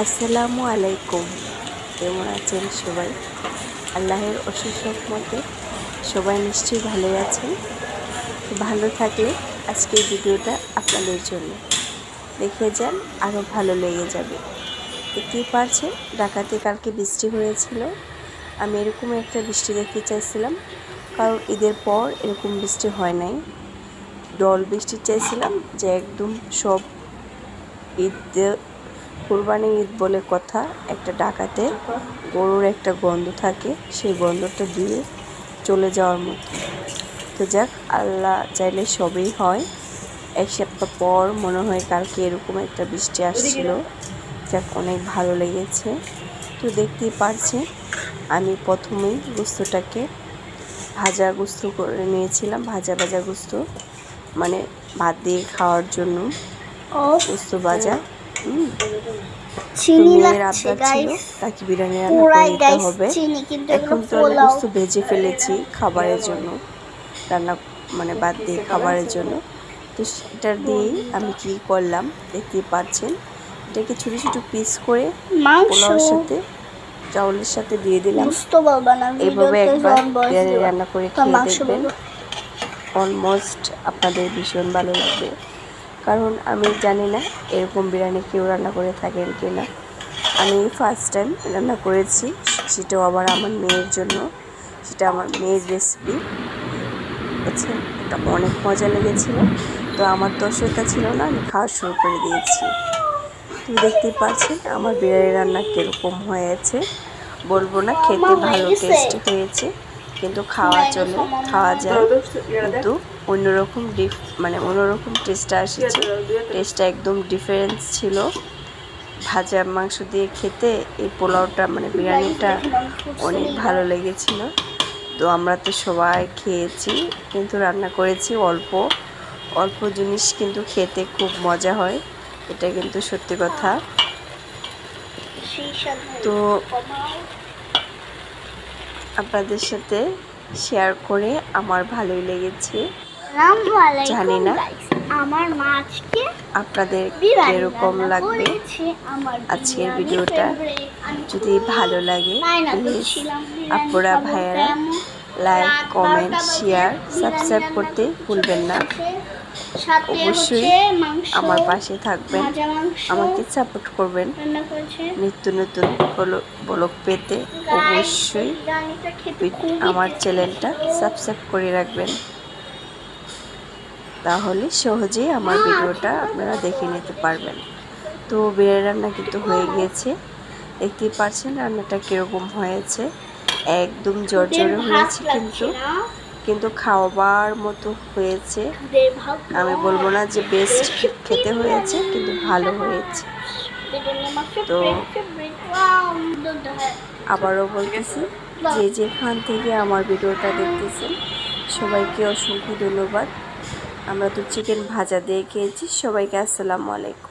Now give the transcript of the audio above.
আসসালামু আলাইকুম। কেমন আছেন সবাই? আল্লাহের অশেষ মতে সবাই নিশ্চয়ই ভালোই আছেন। ভালো থাকলে আজকের ভিডিওটা আপনাদের জন্য দেখে যান আরও ভালো লেগে যাবে। দেখতেই পারছেন ঢাকাতে কালকে বৃষ্টি হয়েছিল। আমি এরকম একটা বৃষ্টি দেখতে চাইছিলাম, কারণ ঈদের পর এরকম বৃষ্টি হয় নাই। ডল বৃষ্টি চাইছিলাম যে একদম সব ঈদ কোরবানি ঈদ বলে কথা একটা ডাকাতে গরুর একটা গন্ধ থাকে সেই গন্ধটা দিয়ে চলে যাওয়ার মতো। তো যাক আল্লাহ চাইলে সবই হয়। এক সপ্তাহ পর মনে হয় কালকে এরকম একটা বৃষ্টি আসছিল। যাক অনেক ভালো লেগেছে। তো দেখতেই পারছেন আমি প্রথমেই গুস্তটাকে ভাজা গুস্ত করে নিয়েছিলাম ভাজা ভাজা গুস্ত। মানে ভাত দিয়ে খাওয়ার জন্য গুস্ত ভাজা। চিনি লাগছে গাইস তাকে বিরিয়ানি রান্না পুরাই করে দিতে গাইস হবে। চিনি কিন্তু এখন তো বস্তু ভেজে ফেলেছি খাবারের জন্য রান্না মানে বাদ দিয়ে খাবারের জন্য। তো সেটার দিয়েই আমি কি করলাম দেখতেই পাচ্ছেন। এটাকে ছোটো ছোটো পিস করে পোলাওর সাথে চাউলের সাথে দিয়ে দিলাম। এইভাবে একবার বিরিয়ানি রান্না করে খেয়ে দেখবেন। অলমোস্ট আপনাদের ভীষণ ভালো লাগবে। কারণ আমি জানি না এরকম বিরিয়ানি কেউ রান্না করে থাকেন কি না আমি ফার্স্ট টাইম রান্না করেছি সেটাও আবার আমার মেয়ের জন্য। সেটা আমার মেয়ের রেসিপি বুঝছেন এটা অনেক মজা লেগেছিল। তো আমার দর্শকতা ছিল না আমি খাওয়া শুরু করে দিয়েছি। তো দেখতেই পাচ্ছেন আমার বিরিয়ানি রান্না কীরকম হয়েছে। বলব না খেতে ভালো টেস্ট হয়েছে। কিন্তু খাওয়ার জন্য খাওয়া যায়। কিন্তু অন্যরকম ডিফ মানে অন্যরকম টেস্টটা এসেছে। টেস্টটা একদম ডিফারেন্স ছিল। ভাজা মাংস দিয়ে খেতে এই পোলাওটা মানে বিরিয়ানিটা অনেক ভালো লেগেছিল। তো আমরা তো সবাই খেয়েছি কিন্তু রান্না করেছি অল্প। অল্প জিনিস কিন্তু খেতে খুব মজা হয় এটা কিন্তু সত্যি কথা। তো আপনাদের সাথে শেয়ার করে আমার ভালোই লেগেছে। জানি না। আমার মা আজকে আপনাদের এরকম লাগবে? আজকের ভিডিওটা যদি ভালো লাগে প্লিজ বিরিয়ানি ভাইয়েরা লাইক কমেন্ট শেয়ার সাবস্ক্রাইব করতে ভুলবেন না। অবশ্যই আমার পাশে থাকবেন। আমাকে সাপোর্ট করবেন। নিত্য নতুন ব্লগ পেতে অবশ্যই আমার চ্যানেলটা। সাবস্ক্রাইব করে রাখবেন। তাহলে সহজেই আমার ভিডিওটা আপনারা দেখে নিতে পারবেন। তো বিরিয়ানি রান্না কিন্তু হয়ে গিয়েছে। দেখতেই পারছেন রান্নাটা কীরকম হয়েছে। একদম জর্জরে হয়েছে কিন্তু। কিন্তু খাওয়াবার মতো হয়েছে। আমি বলব না যে বেস্ট খেতে হয়েছে, কিন্তু ভালো হয়েছে। তো। আবারও বলতেছি যে যেখান থেকে আমার ভিডিওটা দেখতেছেন, সবাইকে অসংখ্য ধন্যবাদ। আমরা তো চিকেন ভাজা দিয়ে খেয়েছি, সবাইকে আসসালামু আলাইকুম।